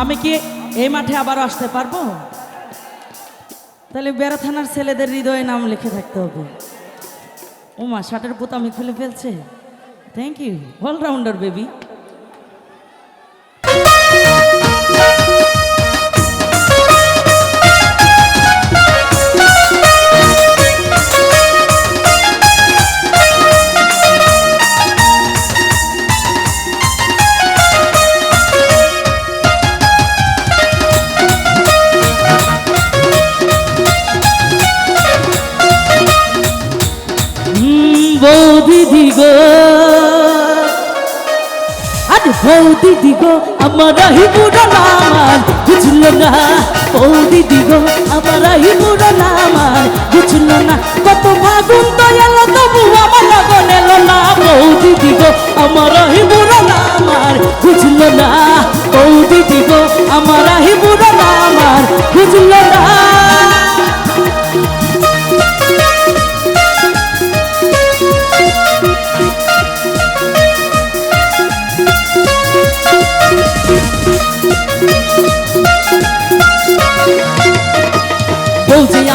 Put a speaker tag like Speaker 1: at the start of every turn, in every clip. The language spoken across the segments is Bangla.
Speaker 1: আমি কি এই মাঠে আবার আসতে পারব? তাহলে বেড়া থানার ছেলেদের হৃদয়ে নাম লিখে থাকতে হবে। ওমা শার্টের আমি খুলে ফেলছে। থ্যাংক ইউ অলরাউন্ডার বেবি গো আজ বৌদি গো আমার হিমুরা নামান বুঝলো না? বৌদি গো আমার হিমুরা নামান বুঝলো না? কত ফাগুন তো এলো তবু আমার লগন এলো না। বৌদি গো আমার হিমুরা নামান বুঝলো না? বৌদি গো আমার হিমুরা নামান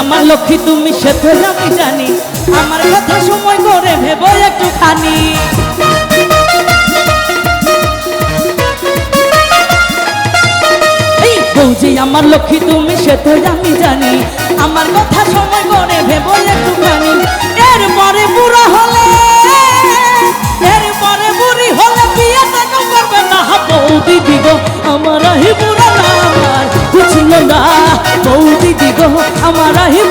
Speaker 1: আমার লক্ষ্মী, তুমি সে তো আমি জানি। আমার কথা সময় করে ভেব একটুখানি। বৌজি আমার লক্ষ্মী, তুমি সেতু আমি জানি। আমার আমার হি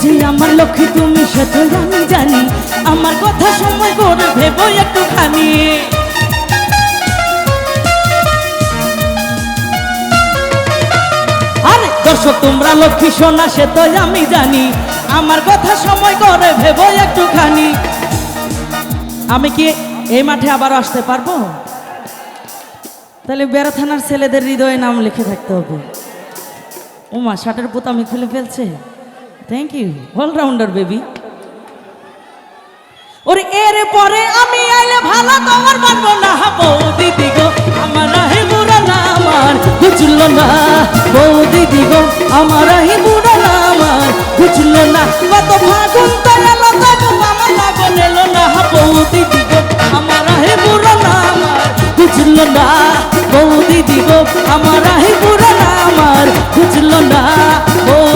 Speaker 1: বুঝি আমার লক্ষ্মী, তুমি সে তো আমি জানি। আমার কথা সময় করে ভেবো একটুখানি। আরে দর্শক, তোমরা লক্ষ্মী সোনা, সে তো আমি জানি। আমার কথা সময় করে ভেবো একটুখানি। আমি কি এই মাঠে আবার আসতে পারব? তাহলে বেড়া থানার ছেলেদের হৃদয়ে নাম লিখে থাকতে হবে। ওমা শার্টের বোতামি খুলে ফেলছে? থ্যাংক ইউ অলরাউন্ডার বেবি ওরে, এর পরে আমি আইলে ভালো তোমার মানবো না। বৌদি দিগো আমার হে বুড়া না আমার, বুঝলো না। বৌদি দিগো আমার হে বুড়া না আমার, বুঝলো না। কত ফাগুন তো এলো তবু আমার লাগন এলো না। বৌদি দিগো আমার হে বুড়া না আমার, বুঝলো না। বৌদি দিগো আমার হে বুড়া না আমার, বুঝলো না। বৌদি